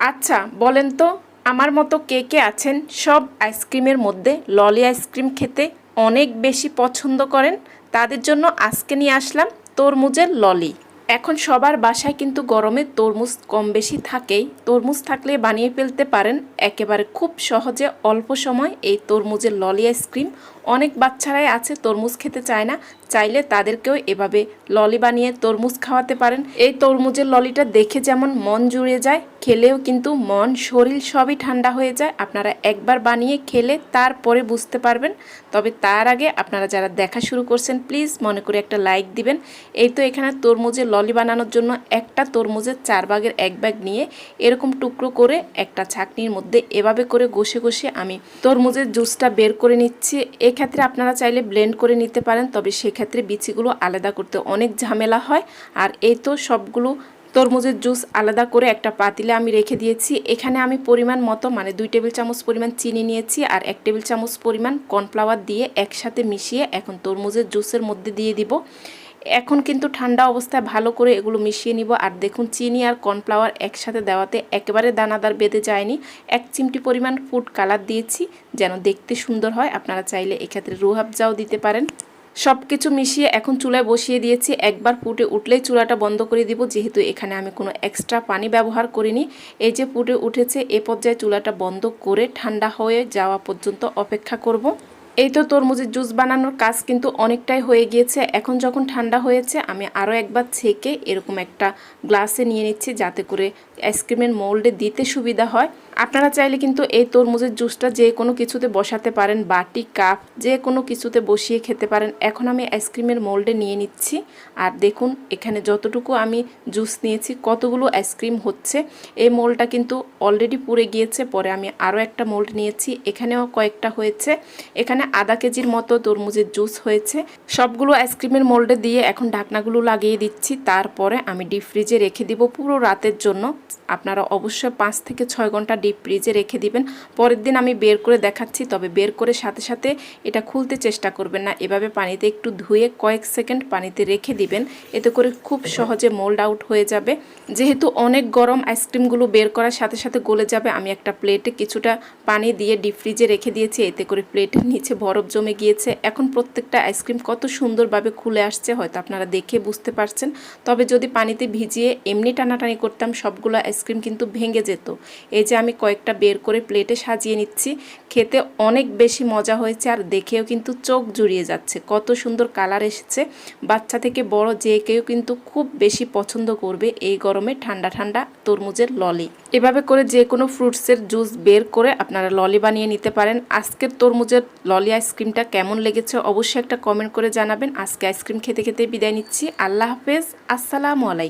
আচ্ছা বলেন তো, আমার মতো কে কে আছেন? সব আইসক্রিমের মধ্যে ললি আইসক্রিম খেতে অনেক বেশি পছন্দ করেন। তাদের জন্য আজকে নিয়ে আসলাম তরমুজের ললি। এখন সবার বাসায় কিন্তু গরমে তরমুজ কম বেশি থাকেই। তরমুজ থাকলে বানিয়ে ফেলতে পারেন। একেবারে খুব সহজে অল্প সময় এই তরমুজের ললি আইসক্রিম। অনেক বাচ্চারাই আছে তরমুজ খেতে চায় না। চাইলে তাদেরকেও এভাবে ললি বানিয়ে তরমুজ খাওয়াতে পারেন। এই তরমুজের ললিটা দেখে যেমন মন জুড়ে যায়, খেলেও কিন্তু মন, শরীর সবই ঠান্ডা হয়ে যায়। আপনারা একবার বানিয়ে খেলে তারপরে বুঝতে পারবেন। তবে তার আগে আপনারা যারা দেখা শুরু করছেন, প্লিজ মনে করে একটা লাইক দিবেন। এই তো এখানে তরমুজের ললি বানানোর জন্য একটা তরমুজের চার ভাগের এক ব্যাগ নিয়ে এরকম টুকরো করে একটা ছাকনির মধ্যে এভাবে করে ঘষে ঘষে আমি তরমুজের জুসটা বের করে নিচ্ছি। এক্ষেত্রে আপনারা চাইলে ব্লেন্ড করে নিতে পারেন, তবে সেক্ষেত্রে বিচিগুলো আলাদা করতে অনেক ঝামেলা হয়। আর এই তো সবগুলো তরমুজের জুস আলাদা করে একটা পাতিলে আমি রেখে দিয়েছি। এখানে আমি পরিমাণ মতো মানে দুই টেবিল চামচ পরিমাণ চিনি নিয়েছি আর এক টেবিল চামচ পরিমাণ কর্নফ্লাওয়ার দিয়ে একসাথে মিশিয়ে এখন তরমুজের জুসের মধ্যে দিয়ে দিব। এখন কিন্তু ঠান্ডা অবস্থায় ভালো করে এগুলো মিশিয়ে নিব। আর দেখুন, চিনি আর কর্নফ্লাওয়ার একসাথে দেওয়াতে একেবারে দানাদার বেঁধে যায়নি। এক চিমটি পরিমাণ ফুড কালার দিয়েছি, যেন দেখতে সুন্দর হয়। আপনারা চাইলে এক্ষেত্রে রুহাবজাও দিতে পারেন। সব কিছু মিশিয়ে এখন চুলায় বসিয়ে দিয়েছি একবার ফুটে উঠলেই চুলাটা বন্ধ করে দিব যেহেতু এখানে আমি কোনো এক্সট্রা পানি ব্যবহার করিনি, এই যে ফুটে উঠেছে, এ পর্যায়ে চুলাটা বন্ধ করে ঠান্ডা হয়ে যাওয়া পর্যন্ত অপেক্ষা করব। এই তো তরমুজের জুস বানানোর কাজ কিন্তু অনেকটাই হয়ে গিয়েছে। এখন যখন ঠান্ডা হয়েছে, আমি আরও একবার ছেঁকে এরকম একটা গ্লাসে নিয়ে নিচ্ছি যাতে করে আইসক্রিমের মোল্ডে দিতে সুবিধা হয়। আপনারা চাইলে কিন্তু এই তরমুজের জুসটা যে কোনো কিছুতে বসাতে পারেন, বাটি, কাপ, যে কোনো কিছুতে বসিয়ে খেতে পারেন। এখন আমি আইসক্রিমের মোল্ডে নিয়ে নিচ্ছি। আর দেখুন, এখানে যতটুকু আমি জুস নিয়েছি, কতগুলো আইসক্রিম হচ্ছে। এই মোলটা কিন্তু অলরেডি পুড়ে গিয়েছে, পরে আমি আরও একটা মোল্ড নিয়েছি। এখানেও কয়েকটা হয়েছে। এখানে আধা কেজির মতো তরমুজের জুস হয়েছে। সবগুলো আইসক্রিমের মোল্ডে দিয়ে এখন ঢাকনাগুলো লাগিয়ে দিচ্ছি। তারপরে আমি ডিপ ফ্রিজে রেখে দিব পুরো রাতের জন্য। আপনারা অবশ্যই পাঁচ থেকে ছয় ঘণ্টা ডিপ ফ্রিজে রেখে দিবেন। পরের দিন আমি বের করে দেখাচ্ছি, তবে বের করে সাথে সাথে এটা খুলতে চেষ্টা করবেন না। এভাবে পানিতে একটু ধুয়ে কয়েক সেকেন্ড পানিতে রেখে দিবেন। এতে করে খুব সহজে মোল্ড আউট হয়ে যাবে। যেহেতু অনেক গরম, আইসক্রিমগুলো বের করার সাথে সাথে গলে যাবে। আমি একটা প্লেটে কিছুটা পানি দিয়ে ডিপ ফ্রিজে রেখে দিয়েছি। এতে করে প্লেটের নিচে বরফ জমে গিয়েছে। এখন প্রত্যেকটা আইসক্রিম কত সুন্দরভাবে খুলে আসছে হয়তো আপনারা দেখে বুঝতে পারছেন। তবে যদি পানিতে ভিজিয়ে এমনি টানাটানি করতাম, সবগুলো আইসক্রিম কিন্তু ভেঙে যেত। এই যে আমি কয়েকটা বের করে প্লেটে সাজিয়ে নিচ্ছি, খেতে অনেক বেশি মজা হয়েছে আর দেখেও কিন্তু চোখ জুড়িয়ে যাচ্ছে। কত সুন্দর কালার এসেছে। বাচ্চা থেকে বড় যে কেউ কিন্তু খুব বেশি পছন্দ করবে এই গরমে ঠান্ডা ঠান্ডা তরমুজের ললি। এভাবে করে যে কোনো ফ্রুটসের জুস বের করে আপনারা ললি বানিয়ে নিতে পারেন। আজকের তরমুজের ললি আইসক্রিমটা কেমন লেগেছে অবশ্যই একটা কমেন্ট করে জানাবেন। আজকে আইসক্রিম খেতে খেতে বিদায় নিচ্ছি। আল্লাহ হাফেজ। আসসালামু আলাইকুম।